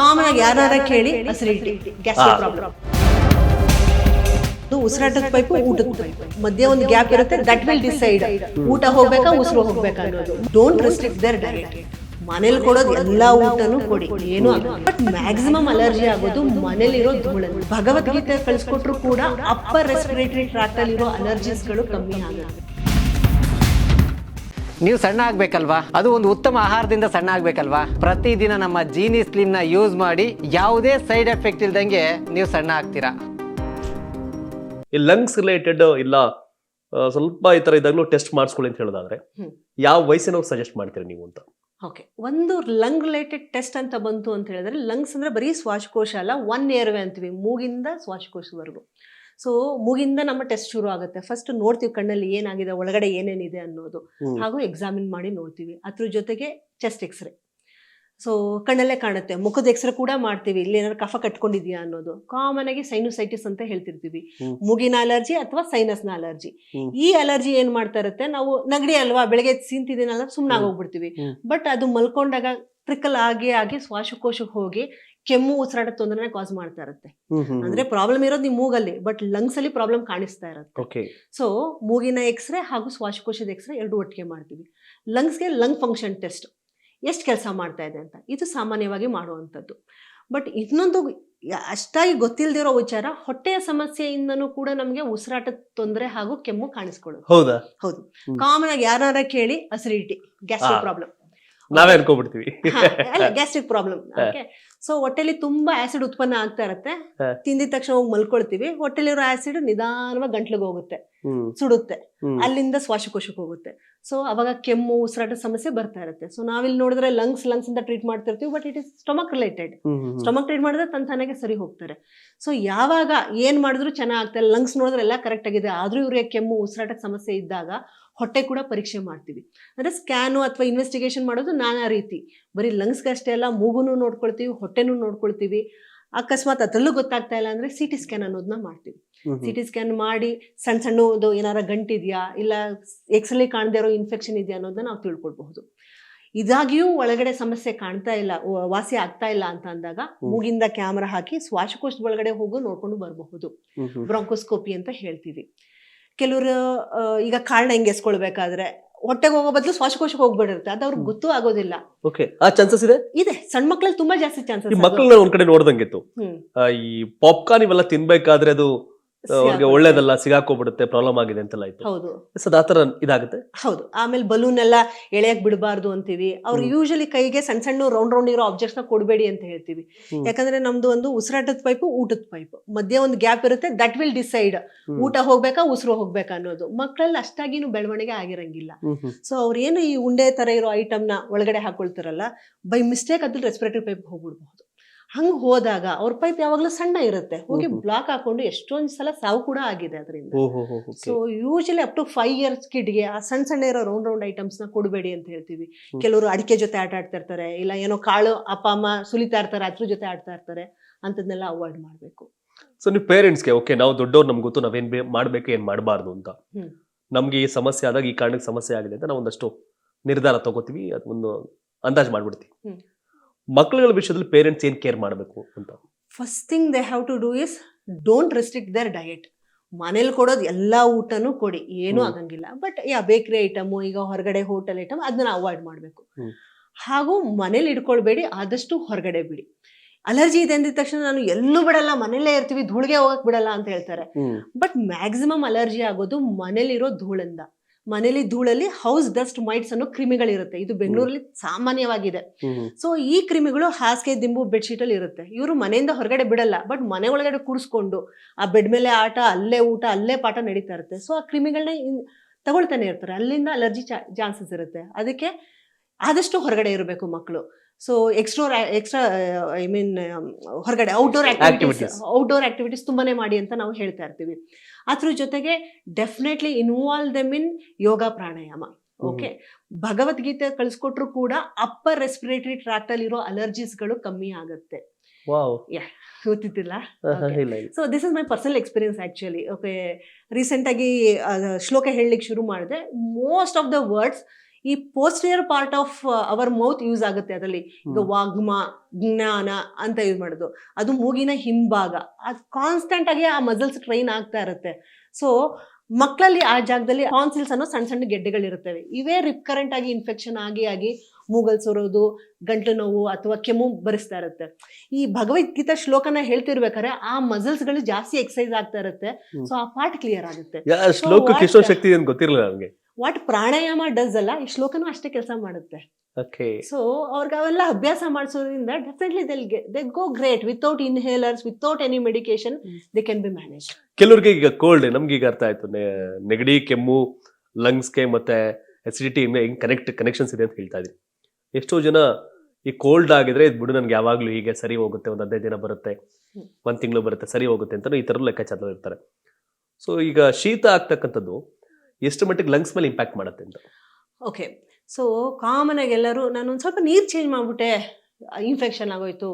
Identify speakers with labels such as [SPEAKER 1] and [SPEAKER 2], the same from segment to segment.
[SPEAKER 1] Common ಆಗಿ ಯಾರ ಕೇಳಿ ಅಸಿಡಿಟಿ ಗ್ಯಾಸ್ಟ್ರಿಕ್ ಪ್ರಾಬ್ಲಮ್ ಉಸಿರಾಟದ ಪೈಪು ಊಟದ ಪೈಪು ಮಧ್ಯೆ ಒಂದು ಗ್ಯಾಪ್ ಇರುತ್ತೆ ದಟ್ ವಿಲ್ ಡಿಸೈಡ್ ಊಟ ಹೋಗ್ಬೇಕಾ ಉಸಿರು ಹೋಗ್ಬೇಕಾ ಅನ್ನೋದು. ಡೋಂಟ್ ರೆಸ್ಟ್ರಿಕ್ಟ್ ದೇರ್ ಡಯಟ್ ಮನೇಲಿ ಕೊಡೋದು ಎಲ್ಲಾ ಊಟನೂ ಕೊಡಿ. ಏನು ಬಟ್ ಮ್ಯಾಕ್ಸಿಮಮ್ ಅಲರ್ಜಿ ಆಗೋದು ಮನೇಲಿರೋ ಧೂಳಲ್ಲಿ. ಭಗವದ್ಗೀತೆ ಕಳಿಸ್ಕೊಟ್ರು ಕೂಡ ಅಪ್ಪರ್ ರೆಸ್ಪಿರೇಟರಿ ಟ್ರಾಕ್ಟ್ ಅಲ್ಲಿರೋ ಅಲರ್ಜೀಸ್ಗಳು ಕಮ್ಮಿ ಆಗುತ್ತೆ.
[SPEAKER 2] ನೀವು ಸಣ್ಣ ಆಗ್ಬೇಕಲ್ವಾ? ಅದು ಒಂದು ಉತ್ತಮ ಆಹಾರದಿಂದ ಸಣ್ಣ ಆಗ್ಬೇಕಲ್ವಾ? ಪ್ರತಿದಿನ ನಮ್ಮ ಜೀನಿ ಸ್ಲಿಮ್ನ ಯೂಸ್ ಮಾಡಿ ಯಾವುದೇ ಸೈಡ್ ಎಫೆಕ್ಟ್ ಇಲ್ದಂಗೆ ನೀವು ಸಣ್ಣ ಆಗ್ತೀರಾ?
[SPEAKER 3] ಈ ಲಂಗ್ಸ್ ರಿಲೇಟೆಡ್ ಇಲ್ಲ ಸ್ವಲ್ಪ ಈ ತರ ಇದಾಗ್ಲೂ ಟೆಸ್ಟ್ ಮಾಡಿಸ್ಕೊಳ್ಳಿ ಅಂತ ಹೇಳೋದಾದ್ರೆ ಯಾವ ವಯಸ್ಸಿನವ್ರು ಸಜೆಸ್ಟ್ ಮಾಡ್ತೀರಿ ನೀವು ಅಂತ?
[SPEAKER 1] ಓಕೆ ಒಂದು ಲಂಗ್ ರಿಲೇಟೆಡ್ ಟೆಸ್ಟ್ ಅಂತ ಬಂತು ಅಂತ ಹೇಳಿದ್ರೆ ಲಂಗ್ಸ್ ಅಂದ್ರೆ ಬರೀ ಶ್ವಾಸಕೋಶ ಅಲ್ಲ ಒನ್ ಏರ್ವೆ ಅಂತೀವಿ ಮೂಗಿಂದ ಶ್ವಾಸಕೋಶದವರೆಗೂ ಸೊ ಮೂಗಿಂದ ನಮ್ಮ ಟೆಸ್ಟ್ ಶುರು ಆಗುತ್ತೆ. ಫಸ್ಟ್ ನೋಡ್ತೀವಿ ಕಣ್ಣಲ್ಲಿ ಏನಾಗಿದೆ ಒಳಗಡೆ ಏನೇನಿದೆ ಅನ್ನೋದು. ಹಾಗೂ ಎಕ್ಸಾಮಿನ್ ಮಾಡಿ ನೋಡ್ತೀವಿ. ಅದ್ರ ಜೊತೆಗೆ ಚೆಸ್ಟ್ ಎಕ್ಸ್ರೇ ಸೊ ಕಣ್ಣಲ್ಲೇ ಕಾಣುತ್ತೆ. ಮುಖದ ಎಕ್ಸ್ರೇ ಕೂಡ ಮಾಡ್ತೀವಿ. ಇಲ್ಲಿ ಏನಾದ್ರು ಕಫ ಕಟ್ಕೊಂಡಿದ್ಯಾ ಅನ್ನೋದು. ಕಾಮನ್ ಆಗಿ ಸೈನೋಸೈಟಿಸ್ ಅಂತ ಹೇಳ್ತಿರ್ತೀವಿ.
[SPEAKER 3] ಮುಗಿನ
[SPEAKER 1] ಮೂಗಿನ ಅಲರ್ಜಿ ಅಥವಾ ಸೈನಸ್ನ ಅಲರ್ಜಿ ಈ ಅಲರ್ಜಿ ಏನ್ ಮಾಡ್ತಾ ಇರುತ್ತೆ? ನಾವು ನಗಡಿ ಅಲ್ವಾ? ಬೆಳಗ್ಗೆ ಸೀಂತಿದ್ದೀನಲ್ಲ ಸುಮ್ಮನೆ
[SPEAKER 3] ಆಗೋಗ್ಬಿಡ್ತೀವಿ
[SPEAKER 1] ಬಟ್ ಅದು ಮಲ್ಕೊಂಡಾಗ ಟ್ರಿಕಲ್ ಆಗಿ ಆಗಿ ಶ್ವಾಸಕೋಶಕ್ಕೆ ಹೋಗಿ ಕೆಮ್ಮು ಉಸಿರಾಟ ತೊಂದರೆ ಕಾಸ್ ಮಾಡ್ತಾ ಇರುತ್ತೆ. ಅಂದ್ರೆ ಪ್ರಾಬ್ಲಮ್ ಇರೋದು ನಿಮ್ಮ ಮೂಗಲ್ಲಿ ಬಟ್ ಲಂಗ್ಸ್ ಅಲ್ಲಿ ಪ್ರಾಬ್ಲಮ್ ಕಾಣಿಸ್ತಾ ಇರುತ್ತೆ. ಸೊ ಮೂಗಿನ ಎಕ್ಸ್ರೇ ಹಾಗೂ ಶ್ವಾಸಕೋಶದ ಎಕ್ಸ್ರೇ ಎರಡು ಒಟ್ಟಿಗೆ ಮಾಡ್ತೀವಿ. ಲಂಗ್ಸ್ಗೆ ಲಂಗ್ ಫಂಕ್ಷನ್ ಟೆಸ್ಟ್ ಎಷ್ಟು ಕೆಲಸ ಮಾಡ್ತಾ ಇದೆ ಅಂತ. ಇದು ಸಾಮಾನ್ಯವಾಗಿ ಮಾಡುವಂಥದ್ದು. ಬಟ್ ಇನ್ನೊಂದು ಅಷ್ಟಾಗಿ ಗೊತ್ತಿಲ್ಲದಿರೋ ವಿಚಾರ ಹೊಟ್ಟೆಯ ಸಮಸ್ಯೆಯಿಂದನೂ ಕೂಡ ನಮಗೆ ಉಸಿರಾಟದ ತೊಂದರೆ ಹಾಗೂ ಕೆಮ್ಮು ಕಾಣಿಸ್ಕೊಳ್ಳೋದು
[SPEAKER 3] ಹೌದಾ?
[SPEAKER 1] ಹೌದು. ಕಾಮನ್ ಆಗಿ ಯಾರ ಕೇಳಿ ಅಸಿಡಿಟಿ ಗ್ಯಾಸ್ಟ್ರಿಕ್ ಪ್ರಾಬ್ಲಮ್
[SPEAKER 3] ನಾವೇ ಅನ್ಕೋಬಿಡ್ತೀವಿ
[SPEAKER 1] ಗ್ಯಾಸ್ಟ್ರಿಕ್ ಪ್ರಾಬ್ಲಮ್ ಓಕೆ ಸೊ ಹೊಟ್ಟೆಲಿ ತುಂಬಾ ಆಸಿಡ್ ಉತ್ಪನ್ನ ಆಗ್ತಾ ಇರುತ್ತೆ. ತಿಂದಿದ ತಕ್ಷಣ ಹೋಗಿ ಮಲ್ಕೊಳ್ತೀವಿ. ಹೊಟ್ಟೆಲಿರೋ ಆಸಿಡ್ ನಿಧಾನವಾಗಿ ಗಂಟ್ಲಿಗೆ ಹೋಗುತ್ತೆ. ಸುಡುತ್ತೆ. ಅಲ್ಲಿಂದ ಶ್ವಾಸಕೋಶಕ್ಕೆ ಹೋಗುತ್ತೆ. ಸೊ ಅವಾಗ ಕೆಮ್ಮು ಉಸಿರಾಟ ಸಮಸ್ಯೆ ಬರ್ತಾ ಇರುತ್ತೆ. ಸೊ ನಾವಿಲ್ಲಿ ನೋಡಿದ್ರೆ ಲಂಗ್ಸ್ ಲಂಗ್ಸ್ ಅಂತ ಟ್ರೀಟ್ ಮಾಡ್ತಿರ್ತೀವಿ but it is stomach related. Stomach treat ಮಾಡಿದ್ರೆ ತಂತಾನಾಗೆ ಸರಿ ಹೋಗ್ತಾರೆ. ಸೊ ಯಾವಾಗ ಏನ್ ಮಾಡಿದ್ರು ಚೆನ್ನಾಗ್ತಾ ಇಲ್ಲ. ಲಂಗ್ಸ್ ನೋಡಿದ್ರೆ ಎಲ್ಲ ಕರೆಕ್ಟ್ ಆಗಿದೆ. ಆದ್ರೂ ಇವ್ರಿಗೆ ಕೆಮ್ಮು ಉಸಿರಾಟ ಸಮಸ್ಯೆ ಇದ್ದಾಗ ಹೊಟ್ಟೆ ಕೂಡ ಪರೀಕ್ಷೆ ಮಾಡ್ತೀವಿ. ಅಂದ್ರೆ ಸ್ಕ್ಯಾನು ಅಥವಾ ಇನ್ವೆಸ್ಟಿಗೇಷನ್ ಮಾಡೋದು ನಾನಾ ರೀತಿ. ಬರೀ ಲಂಗ್ಸ್ಗೆ ಅಷ್ಟೇ ಅಲ್ಲ ಮೂಗುನೂ ನೋಡ್ಕೊಳ್ತೀವಿ ಹೊಟ್ಟೆನೂ ನೋಡ್ಕೊಳ್ತೀವಿ. ಅಕಸ್ಮಾತ್ ಅದ್ರಲ್ಲೂ ಗೊತ್ತಾಗ್ತಾ ಇಲ್ಲ ಅಂದ್ರೆ ಸಿ ಟಿ ಸ್ಕ್ಯಾನ್ ಅನ್ನೋದನ್ನ ಮಾಡ್ತೀವಿ. ಸಿ ಟಿ ಸ್ಕ್ಯಾನ್ ಮಾಡಿ ಸಣ್ಣ ಸಣ್ಣದು ಏನಾರ ಗಂಟಿದೆಯಾ ಇಲ್ಲ ಎಕ್ಸ್ರೇ ಕಾಣದೇ ಇರೋ ಇನ್ಫೆಕ್ಷನ್ ಇದೆಯಾ ಅನ್ನೋದನ್ನ ನಾವು ತಿಳ್ಕೊಳ್ಬಹುದು. ಇದಾಗಿಯೂ ಒಳಗಡೆ ಸಮಸ್ಯೆ ಕಾಣ್ತಾ ಇಲ್ಲ ವಾಸಿ ಆಗ್ತಾ ಇಲ್ಲ ಅಂತ ಅಂದಾಗ ಮೂಗಿಂದ ಕ್ಯಾಮ್ರಾ ಹಾಕಿ ಶ್ವಾಸಕೋಶದ ಒಳಗಡೆ ಹೋಗು ನೋಡ್ಕೊಂಡು ಬರಬಹುದು. ಬ್ರಾಂಕೋಸ್ಕೋಪಿ ಅಂತ ಹೇಳ್ತೀವಿ. ಕೆಲವರು ಈಗ ಕಾರಣ ಹೆಂಗೆ ಎಸ್ಕೊಳ್ಬೇಕಾದ್ರೆ ಹೊಟ್ಟೆಗೆ ಹೋಗೋ ಬದಲು ಶ್ವಾಸಕೋಶಕ್ಕೆ ಹೋಗ್ಬಿಡಿರುತ್ತೆ ಅದು ಅವ್ರಿಗೆ ಗೊತ್ತೂ ಆಗೋದಿಲ್ಲ.
[SPEAKER 3] ಓಕೆ ಆ ಚಾನ್ಸಸ್ ಇದೆ?
[SPEAKER 1] ಇದೆ. ಸಣ್ಣ ಮಕ್ಳಲ್ಲಿ ತುಂಬಾ ಜಾಸ್ತಿ ಚಾನ್ಸಸ್
[SPEAKER 3] ಮಕ್ಕಳನ್ನ ಒಂದ್ ಕಡೆ ನೋಡ್ದಂಗಿತ್ತು ಈ ಪಾಪ್ಕಾರ್ನ್ ಇವೆಲ್ಲ ತಿನ್ಬೇಕಾದ್ರೆ ಅದು ಅವ್ರಿಗೆ. ಒಳ್ಳೇದಲ್ಲ ಸಿಗಾಕೋಬಿಡುತ್ತೆ ಪ್ರಾಬ್ಲಮ್ ಆಗಿದೆ ಅಂತೆಲ್ಲ ಆಯ್ತು.
[SPEAKER 1] ಹೌದು.
[SPEAKER 3] ಸೊ ತರ ಇದಾಗುತ್ತೆ.
[SPEAKER 1] ಹೌದು. ಆಮೇಲೆ ಬಲೂನ್ ಎಲ್ಲ ಎಳೆಯಕ್ ಬಿಡಬಾರ್ದು ಅಂತೀವಿ. ಅವ್ರು. ಯೂಶಲಿ ಕೈಗೆ ಸಣ್ಣ ಸಣ್ಣ ರೌಂಡ್ ರೌಂಡ್ ಇರೋ ಆಬ್ಜೆಕ್ಟ್ಸ್ನ ಕೊಡಬೇಡಿ ಅಂತ ಹೇಳ್ತೀವಿ. ಯಾಕಂದ್ರೆ ನಮ್ದು ಒಂದು ಉಸಿರಾಟದ ಪೈಪ್ ಊಟದ ಪೈಪ್ ಮಧ್ಯ ಒಂದು ಗ್ಯಾಪ್ ಇರುತ್ತೆ ದಟ್ ವಿಲ್ ಡಿಸೈಡ್. ಊಟ ಹೋಗ್ಬೇಕಾ ಉಸಿರು ಹೋಗ್ಬೇಕಾ ಅನ್ನೋದು. ಮಕ್ಕಳಲ್ಲಿ ಅಷ್ಟಾಗಿನೂ ಬೆಳವಣಿಗೆ ಆಗಿರಂಗಿಲ್ಲ. ಸೊ ಅವ್ರು ಏನು ಈ ಉಂಡೆ ತರ ಇರೋ ಐಟಮ್ನ ಒಳಗಡೆ ಹಾಕೊಳ್ತಾರಲ್ಲ ಬೈ ಮಿಸ್ಟೇಕ್ ಅದ್ರ ರೆಸ್ಪಿರೇಟರಿ ಪೈಪ್ ಹೋಗ್ಬಿಡ್ಬಹುದು. ಹಂಗ್ ಹೋದಾಗ ಅವ್ರ ಪೈಪ್ ಯಾವಾಗ್ಲೂ ಸಣ್ಣ ಇರುತ್ತೆ. ಹೋಗಿ. ಬ್ಲಾಕ್ ಹಾಕೊಂಡು ಎಷ್ಟೊಂದು ಸಲ ಸಾವು ಕೂಡ ಆಗಿದೆ ಅದರಿಂದ. So usually up to five years ಕಿಡ್ಗೆ ಆ ಸಣ್ಣ ಸಣ್ಣ ಇರೋ ರೌಂಡ್ ರೌಂಡ್ ಐಟಮ್ಸ್ನ ಕೊಡಬೇಡಿ ಅಂತ ಹೇಳ್ತೀವಿ. ಕೆಲವರು ಅಡಿಕೆ ಜೊತೆ ಆಟ ಆಡ್ತಾ ಇರ್ತಾರೆ ಇಲ್ಲ ಏನೋ ಕಾಳು ಅಪ್ಪ ಅಮ್ಮ ಸುಲಿತಾ ಇರ್ತಾರೆ ಅದ್ರ ಜೊತೆ ಆಡ್ತಾ ಇರ್ತಾರೆ ಅಂತದ್ನೆಲ್ಲ ಅವಾಯ್ಡ್ ಮಾಡಬೇಕು.
[SPEAKER 3] ಸೊ ನೀವು ಪೇರೆಂಟ್ಸ್ಗೆ ಓಕೆ ನಾವು ದೊಡ್ಡವ್ರು ನಮ್ಗೆ ಗೊತ್ತು ನಾವೇನ್ ಮಾಡ್ಬೇಕು ಏನ್ ಮಾಡಬಾರ್ದು ಅಂತ. ನಮಗೆ ಈ ಸಮಸ್ಯೆ ಆದಾಗ ಈ ಕಾರಣಕ್ಕೆ ಸಮಸ್ಯೆ ಆಗಿದೆ ಅಂತ ನಾವು ಒಂದಷ್ಟು ನಿರ್ಧಾರ ತಗೋತೀವಿ ಅದೊಂದು ಅಂದಾಜು ಮಾಡ್ಬಿಡ್ತೀವಿ. ಮಕ್ಕಳುಗಳ ವಿಷಯದಲ್ಲಿ ಪೇರೆಂಟ್ಸ್ ಏನ್ ಕೇರ್ ಮಾಡಬೇಕು ಅಂತ?
[SPEAKER 1] First thing they have to do is don't restrict their diet ಮನೇಲಿ ಕೊಡೋದು ಎಲ್ಲ ಊಟನೂ ಕೊಡಿ ಏನೂ ಆಗಂಗಿಲ್ಲ. ಬಟ್ ಯಾ ಬೇಕ್ರಿ ಐಟಮು ಈಗ ಹೊರಗಡೆ ಹೋಟೆಲ್ ಐಟಮ್ ಅದನ್ನ ಅವಾಯ್ಡ್ ಮಾಡಬೇಕು. ಹಾಗೂ ಮನೇಲಿ ಇಟ್ಕೊಳ್ಬೇಡಿ ಆದಷ್ಟು ಹೊರಗಡೆ ಬಿಡಿ. ಅಲರ್ಜಿ ಇದೆ ಅಂದಿದ ತಕ್ಷಣ ನಾನು ಎಲ್ಲೂ ಬಿಡಲ್ಲ ಮನೇಲೇ ಇರ್ತೀವಿ ಧೂಳಿಗೆ ಹೋಗಕ್ ಬಿಡಲ್ಲ ಅಂತ ಹೇಳ್ತಾರೆ. ಬಟ್ ಮ್ಯಾಕ್ಸಿಮಮ್ ಅಲರ್ಜಿ ಆಗೋದು ಮನೇಲಿರೋ ಧೂಳಿಂದ. ಮನೇಲಿ ಧೂಳಲ್ಲಿ ಹೌಸ್ ಡಸ್ಟ್ ಮೈಟ್ಸ್ ಅನ್ನೋ ಕ್ರಿಮಿಗಳಿರುತ್ತೆ. ಇದು ಬೆಂಗಳೂರಲ್ಲಿ ಸಾಮಾನ್ಯವಾಗಿದೆ. ಸೊ ಈ ಕ್ರಿಮಿಗಳು ಹಾಸಿಗೆ ದಿಂಬು ಬೆಡ್ಶೀಟ್ ಅಲ್ಲಿ ಇರುತ್ತೆ. ಇವರು ಮನೆಯಿಂದ ಹೊರಗಡೆ ಬಿಡಲ್ಲ ಬಟ್ ಮನೆ ಒಳಗಡೆ ಕೂರಿಸ್ಕೊಂಡು ಆ ಬೆಡ್ ಮೇಲೆ ಆಟ ಅಲ್ಲೇ ಊಟ ಅಲ್ಲೇ ಪಾಠ ನಡೀತಾ ಇರುತ್ತೆ. ಸೊ ಆ ಕ್ರಿಮಿಗಳನ್ನ ತಗೊಳ್ತಾನೆ ಇರ್ತಾರೆ. ಅಲ್ಲಿಂದ ಅಲರ್ಜಿ ಚಾನ್ಸಸ್ ಇರುತ್ತೆ. ಅದಕ್ಕೆ ಆದಷ್ಟು ಹೊರಗಡೆ ಇರಬೇಕು ಮಕ್ಕಳು so extra extra I mean ಹೊರಗಡೆ ಔಟ್ಡೋರ್ ಆಕ್ಟಿವಿಟೀಸ್. ಔಟ್ಡೋರ್ ಆಕ್ಟಿವಿಟೀಸ್ ತುಂಬಾನೇ ಮಾಡಿ ಅಂತ ನಾವು ಹೇಳ್ತಾ ಇರ್ತೀವಿ. ಅದ್ರ ಜೊತೆಗೆ definitely involve them in yoga pranayama. Okay Bhagavad Gita ಕಳಿಸ್ಕೊಟ್ರು ಕೂಡ ಅಪ್ಪರ್ ರೆಸ್ಪಿರೇಟರಿ ಟ್ರಾಕ್ಟ್ ಅಲ್ಲಿರೋ ಅಲರ್ಜೀಸ್ಗಳು ಕಮ್ಮಿ ಆಗುತ್ತೆ.
[SPEAKER 3] ಗೊತ್ತಿದ್ದಿಲ್ಲ?
[SPEAKER 1] So this is my personal experience actually okay ರೀಸೆಂಟಾಗಿ ಶ್ಲೋಕ ಹೇಳಲಿಕ್ಕೆ ಶುರು ಮಾಡಿದೆ. ಮೋಸ್ಟ್ ಆಫ್ ದ ವರ್ಡ್ಸ್ ಈ posterior part of our mouth use ಆಗುತ್ತೆ ಅದರಲ್ಲಿ. ಈಗ ವಾಗ್ಮ ಜ್ಞಾನ ಅಂತ ಯೂಸ್ ಮಾಡೋದು. ಅದು ಮೂಗಿನ ಹಿಂಭಾಗ. ಅದು ಕಾನ್ಸ್ಟೆಂಟ್ ಆಗಿ ಆ ಮಸಲ್ಸ್ ಟ್ರೈನ್ ಆಗ್ತಾ ಇರುತ್ತೆ. ಸೊ ಮಕ್ಕಳಲ್ಲಿ ಆ ಜಾಗದಲ್ಲಿ ಕಾನ್ಸಿಲ್ಸ್ ಅನ್ನೋ ಸಣ್ಣ ಸಣ್ಣ ಗೆಡ್ಡೆಗಳಿರುತ್ತವೆ. ಇವೇ ರಿಕರೆಂಟ್ ಆಗಿ ಇನ್ಫೆಕ್ಷನ್ ಆಗಿ ಆಗಿ ಮೂಗಲ್ ಸೊರೋದು ಗಂಟಲು ನೋವು ಅಥವಾ ಕೆಮ್ಮು ಬರಿಸ್ತಾ ಇರುತ್ತೆ. ಈ ಭಗವದ್ಗೀತಾ ಶ್ಲೋಕನ ಹೇಳ್ತಿರ್ಬೇಕಾದ್ರೆ ಆ ಮಸಲ್ಸ್ಗಳು ಜಾಸ್ತಿ ಎಕ್ಸಸೈಸ್ ಆಗ್ತಾ ಇರುತ್ತೆ. ಸೊ ಆ ಪಾರ್ಟ್ ಕ್ಲಿಯರ್ ಆಗುತ್ತೆ.
[SPEAKER 3] ಶ್ಲೋಕಕ್ಕೆ ಶಕ್ತಿ ಗೊತ್ತಿರಲಿಲ್ಲ ನನಗೆ.
[SPEAKER 1] ವಾಟ್ ಪ್ರಾಣಾಯಾಮ ಡಸ್ ಅಲ್ಲ ಈ ಶ್ಲೋಕನೂ ಅಷ್ಟೇ ಕೆಲಸ ಮಾಡುತ್ತೆ.
[SPEAKER 3] ಓಕೆ
[SPEAKER 1] ಸೊ ಅವ್ರಿಗೆ ಅವೆಲ್ಲ ಅಭ್ಯಾಸ ಮಾಡಿಸೋದ್ರಿಂದ definitely they'll they go great without inhalers without any medication they can be manage
[SPEAKER 3] ಕೆಲವ್ರಿಗೆ ಈಗ ಕೋಲ್ಡ್ ನಮ್ಗೆ ಈಗ ಅರ್ಥ ಆಯ್ತು. ನೆಗಡಿ ಕೆಮ್ಮು ಲಂಗ್ಸ್ಗೆ ಮತ್ತೆ ಅಸಿಡಿಟಿ ಹೆಂಗ್ ಕನೆಕ್ಟ್ ಕನೆಕ್ಷನ್ಸ್ ಇದೆ ಅಂತ ಹೇಳ್ತಾ ಇದ್ರಿ ಎಷ್ಟೋ ಜನ ಈ ಕೋಲ್ಡ್ ಆಗಿದ್ರೆ ಇದು ಬಿಡು ನನ್ಗೆ ಯಾವಾಗ್ಲೂ ಹೀಗೆ ಸರಿ ಹೋಗುತ್ತೆ ಒಂದ್ ಹದಿನೈದು ದಿನ ಬರುತ್ತೆ. ಒಂದ್ ತಿಂಗಳು ಬರುತ್ತೆ ಸರಿ ಹೋಗುತ್ತೆ ಅಂತ ಈ ತರ ಲೆಕ್ಕಾಚಾರ ಇರ್ತಾರೆ ಸೊ ಈಗ ಶೀತ ಆಗ್ತಕ್ಕಂಥದ್ದು ಎಷ್ಟು ಮಟ್ಟಿಗೆ ಲಂಗ್ಸ್ ಮೇಲೆ ಇಂಪ್ಯಾಕ್ಟ್ ಮಾಡುತ್ತೆ ಅಂತ.
[SPEAKER 1] ಓಕೆ ಸೊ ಕಾಮನ್ ಆಗಿ ಎಲ್ಲರೂ ನಾನು ಒಂದು ಸ್ವಲ್ಪ ನೀರು ಚೇಂಜ್ ಮಾಡಿಬಿಟ್ಟೆ ಇನ್ಫೆಕ್ಷನ್ ಆಗೋಯ್ತು.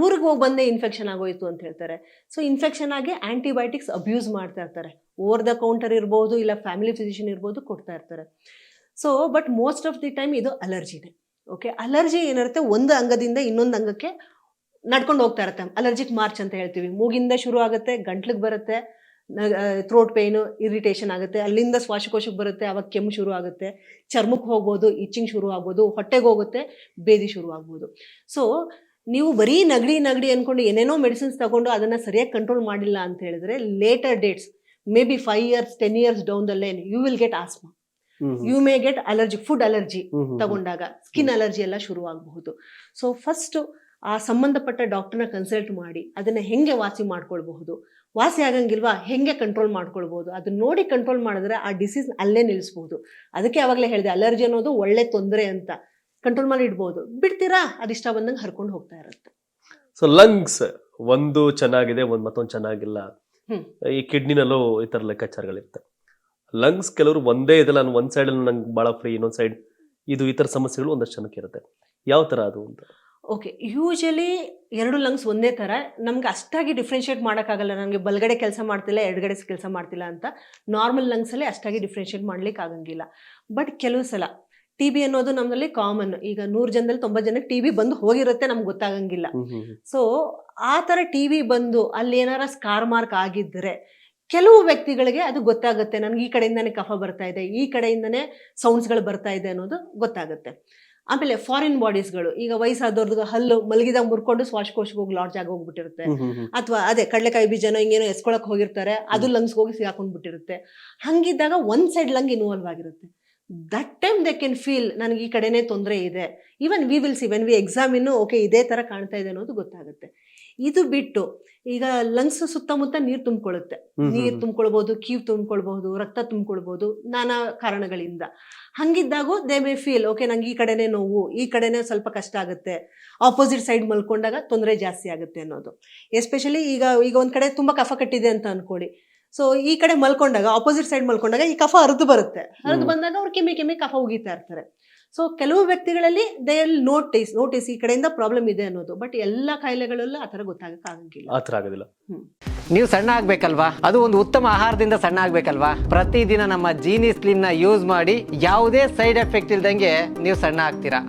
[SPEAKER 1] ಊರಿಗೆ ಹೋಗಿ ಬಂದೆ ಇನ್ಫೆಕ್ಷನ್ ಆಗೋಯ್ತು ಅಂತ ಹೇಳ್ತಾರೆ. ಸೊ ಇನ್ಫೆಕ್ಷನ್ ಆಗಿ ಆಂಟಿಬಯೋಟಿಕ್ಸ್ ಅಬ್ಯೂಸ್ ಮಾಡ್ತಾ ಇರ್ತಾರೆ. ಓವರ್ ದ ಕೌಂಟರ್ ಇರ್ಬೋದು ಇಲ್ಲ ಫ್ಯಾಮಿಲಿ ಫಿಸಿಷಿಯನ್ ಇರ್ಬೋದು ಕೊಡ್ತಾ ಇರ್ತಾರೆ. So but most of the time ಇದು ಅಲರ್ಜಿನೇ ಓಕೆ ಅಲರ್ಜಿ ಏನಿರುತ್ತೆ ಒಂದು ಅಂಗದಿಂದ ಇನ್ನೊಂದು ಅಂಗಕ್ಕೆ ನಡ್ಕೊಂಡು ಹೋಗ್ತಾ ಇರುತ್ತೆ. ಅಲರ್ಜಿಕ್ ಮಾರ್ಚ್ ಅಂತ ಹೇಳ್ತೀವಿ. ಮೂಗಿಂದ ಶುರು ಆಗುತ್ತೆ ಗಂಟ್ಲಿಗೆ ಬರುತ್ತೆ ಥ್ರೋಟ್ ಪೇಯ್ನು ಇರಿಟೇಷನ್ ಆಗುತ್ತೆ. ಅಲ್ಲಿಂದ ಶ್ವಾಸಕೋಶಕ್ಕೆ ಬರುತ್ತೆ ಅವಾಗ ಕೆಮ್ಮು ಶುರು ಆಗುತ್ತೆ. ಚರ್ಮಕ್ಕೆ ಹೋಗ್ಬೋದು ಇಚ್ಚಿಂಗ್ ಶುರು ಆಗ್ಬೋದು ಹೊಟ್ಟೆಗೆ ಹೋಗುತ್ತೆ ಬೇದಿ ಶುರು ಆಗ್ಬೋದು. ಸೊ ನೀವು ಬರೀ ನಗಡಿ ನಗಡಿ ಅನ್ಕೊಂಡು ಏನೇನೋ ಮೆಡಿಸಿನ್ಸ್ ತಗೊಂಡು ಅದನ್ನು ಸರಿಯಾಗಿ ಕಂಟ್ರೋಲ್ ಮಾಡಿಲ್ಲ ಅಂತ ಹೇಳಿದ್ರೆ later dates may be five years ten years down the line you will get asthma you may get allergy food allergy ತಗೊಂಡಾಗ. ಸ್ಕಿನ್ ಅಲರ್ಜಿ ಎಲ್ಲ ಶುರು ಆಗಬಹುದು. ಸೊ ಫಸ್ಟ್ ಆ ಸಂಬಂಧಪಟ್ಟ ಡಾಕ್ಟರ್ನ ಕನ್ಸಲ್ಟ್ ಮಾಡಿ ಅದನ್ನ ಹೆಂಗೆ ವಾಸಿ ಮಾಡ್ಕೊಳ್ಬಹುದು? ವಾಸಿ ಆಗಂಗಿಲ್ವಾ? ಹೆಂಗೆ ಕಂಟ್ರೋಲ್ ಮಾಡ್ಕೊಳ್ಬೋದು? ಅದನ್ನ ನೋಡಿ ಕಂಟ್ರೋಲ್ ಮಾಡಿದ್ರೆ ಆ ಡಿಸೀಸ್ ಅಲ್ಲೇ ನಿಲ್ಲಿಸ್ಬೋದು ಅದಕ್ಕೆ ಅವಾಗಲೇ ಹೇಳಿದೆ ಅಲರ್ಜಿ ಅನ್ನೋದು ಒಳ್ಳೆ ತೊಂದರೆ ಅಂತ. ಕಂಟ್ರೋಲ್ ಮಾಡಿ ಇಡ್ಬೋದು. ಬಿಡ್ತೀರಾ? ಅದಿಷ್ಟ ಬಂದಂಗೆ ಹರ್ಕೊಂಡು ಹೋಗ್ತಾ ಇರುತ್ತೆ.
[SPEAKER 3] ಸೊ ಲಂಗ್ಸ್ ಒಂದು ಚೆನ್ನಾಗಿದೆ ಒಂದು ಮತ್ತೊಂದು ಚೆನ್ನಾಗಿಲ್ಲ. ಈ ಕಿಡ್ನಿನಲ್ಲೂ ಈ ಥರ ಲೆಕ್ಕಾಚಾರಗಳಿರುತ್ತೆ ಲಂಗ್ಸ್ ಕೆಲವರು ಒಂದೇ ಇದೆಲ್ಲ ನಾನು ಒಂದು ಸೈಡ್ ಅಲ್ಲಿ ನಂಗೆ ಭಾಳ ಫ್ರೀ ಇನ್ನೊಂದು ಸೈಡ್ ಇದು ಈ ಥರ ಸಮಸ್ಯೆಗಳು ಒಂದಷ್ಟು ಜನಕ್ಕೆ ಇರುತ್ತೆ. ಯಾವ ಥರ ಅದು ಅಂತ?
[SPEAKER 1] ಓಕೆ ಯೂಶಲಿ ಎರಡು ಲಂಗ್ಸ್ ಒಂದೇ ಥರ ನಮ್ಗೆ ಅಷ್ಟಾಗಿ ಡಿಫ್ರೆನ್ಷಿಯೇಟ್ ಮಾಡೋಕ್ಕಾಗಲ್ಲ. ನನಗೆ ಬಲಗಡೆ ಕೆಲಸ ಮಾಡ್ತಿಲ್ಲ ಎಡಗಡೆ ಕೆಲಸ ಮಾಡ್ತಿಲ್ಲ ಅಂತ ನಾರ್ಮಲ್ ಲಂಗ್ಸಲ್ಲಿ ಅಷ್ಟಾಗಿ ಡಿಫ್ರೆನ್ಷಿಯೇಟ್ ಮಾಡ್ಲಿಕ್ಕೆ ಆಗಂಗಿಲ್ಲ. ಬಟ್ ಕೆಲವು ಸಲ ಟಿ ಬಿ ಅನ್ನೋದು ನಮ್ಮಲ್ಲಿ ಕಾಮನ್ ಈಗ ನೂರು ಜನದಲ್ಲಿ ತೊಂಬತ್ತು ಜನಕ್ಕೆ ಟಿ ಬಿ ಬಂದು ಹೋಗಿರುತ್ತೆ ನಮ್ಗೆ ಗೊತ್ತಾಗಂಗಿಲ್ಲ. ಸೊ ಆ ಥರ ಟಿ ವಿ ಬಂದು ಅಲ್ಲಿ ಏನಾರ ಸ್ಕಾರ್ ಮಾರ್ಕ್ ಆಗಿದ್ದರೆ ಕೆಲವು ವ್ಯಕ್ತಿಗಳಿಗೆ ಅದು ಗೊತ್ತಾಗುತ್ತೆ. ನನಗೆ ಈ ಕಡೆಯಿಂದನೇ ಕಫ ಬರ್ತಾ ಇದೆ ಈ ಕಡೆಯಿಂದನೇ ಸೌಂಡ್ಸ್ಗಳು ಬರ್ತಾ ಇದೆ ಅನ್ನೋದು ಗೊತ್ತಾಗುತ್ತೆ. ಆಮೇಲೆ ಫಾರಿನ್ ಬಾಡೀಸ್ಗಳು ಈಗ ವಯಸ್ಸಾದವ್ರದ್ದು ಹಲ್ಲು ಮಲಗಿದಾಗ ಮುರ್ಕೊಂಡು ಶ್ವಾಸಕೋಶಕ್ಕೆ ಹೋಗಿ ಲಾಡ್ಜ್ ಆಗಿ ಹೋಗ್ಬಿಟ್ಟಿರುತ್ತೆ. ಅಥವಾ ಅದೇ ಕಡಲೆಕಾಯಿ ಬೀಜನೋ ಹಿಂಗೇನೋ ಎಸ್ಕೊಳಕ್ ಹೋಗಿರ್ತಾರೆ ಅದು ಲಂಗ್ಸ್ ಹೋಗಿ ಸಿಗಾಕೊಂಡ್ಬಿಟ್ಟಿರುತ್ತೆ. ಹಂಗಿದ್ದಾಗ ಒಂದ್ ಸೈಡ್ ಲಂಗ್ ಇನ್ವಾಲ್ವ್ ಆಗಿರುತ್ತೆ. That time they can feel ನನಗೆ ಈ ಕಡೆನೇ ತೊಂದರೆ ಇದೆ. Even we will see when we examine okay ಇದೇ ಥರ ಕಾಣ್ತಾ ಇದೆ ಅನ್ನೋದು ಗೊತ್ತಾಗುತ್ತೆ. ಇದು ಬಿಟ್ಟು ಈಗ ಲಂಗ್ಸ್ ಸುತ್ತಮುತ್ತ ನೀರು ತುಂಬಿಕೊಳ್ಳುತ್ತೆ. ನೀರು ತುಂಬಿಕೊಳ್ಬಹುದು ಕೀವ್ ತುಂಬಿಕೊಳ್ಬಹುದು ರಕ್ತ ತುಂಬಿಕೊಳ್ಬಹುದು ನಾನಾ ಕಾರಣಗಳಿಂದ. ಹಂಗಿದ್ದಾಗೂ ದೇ ಮೇ ಫೀಲ್ ಓಕೆ ನಂಗೆ ಈ ಕಡೆನೇ ನೋವು ಈ ಕಡೆನೇ ಸ್ವಲ್ಪ ಕಷ್ಟ ಆಗುತ್ತೆ. ಆಪೋಸಿಟ್ ಸೈಡ್ ಮಲ್ಕೊಂಡಾಗ ತೊಂದರೆ ಜಾಸ್ತಿ ಆಗುತ್ತೆ ಅನ್ನೋದು. ಎಸ್ಪೆಷಲಿ ಈಗ ಈಗ ಒಂದು ಕಡೆ ತುಂಬ ಕಫ ಕಟ್ಟಿದೆ ಅಂತ ಅನ್ಕೊಳ್ಳಿ. ಸೊ ಈ ಕಡೆ ಮಲ್ಕೊಂಡಾಗ ಆಪೋಸಿಟ್ ಸೈಡ್ ಮಲ್ಕೊಂಡಾಗ ಈ ಕಫ ಹರಿದು ಬರುತ್ತೆ. ಹರಿದು ಬಂದಾಗ ಅವ್ರು ಕೆಮ್ಮಿ ಕೆಮ್ಮಿ ಕಫ ಉಗಿತಾ ಇರ್ತಾರೆ. ಸೊ ಕೆಲವು ವ್ಯಕ್ತಿಗಳಲ್ಲಿ ದೇ ನೋಟಿಸ್ ನೋಟಿಸ್ ಈ ಕಡೆಯಿಂದ ಪ್ರಾಬ್ಲಮ್ ಇದೆ ಅನ್ನೋದು. ಬಟ್ ಎಲ್ಲ ಕಾಯಿಲೆಗಳಲ್ಲೂ ಆ ಥರ ಗೊತ್ತಾಗಕ್ಕಾಗಂಗಿಲ್ಲ
[SPEAKER 3] ಆ ಥರ ಆಗೋದಿಲ್ಲ.
[SPEAKER 2] ನೀವು ಸಣ್ಣ ಆಗ್ಬೇಕಲ್ವಾ? ಅದು ಒಂದು ಉತ್ತಮ ಆಹಾರದಿಂದ ಸಣ್ಣ ಆಗ್ಬೇಕಲ್ವಾ? ಪ್ರತಿದಿನ ನಮ್ಮ ಜೀನಿ ಸ್ಲಿಮ್ನ ಯೂಸ್ ಮಾಡಿ ಯಾವುದೇ ಸೈಡ್ ಎಫೆಕ್ಟ್ ಇಲ್ದಂಗೆ ನೀವು ಸಣ್ಣ ಆಗ್ತೀರಾ?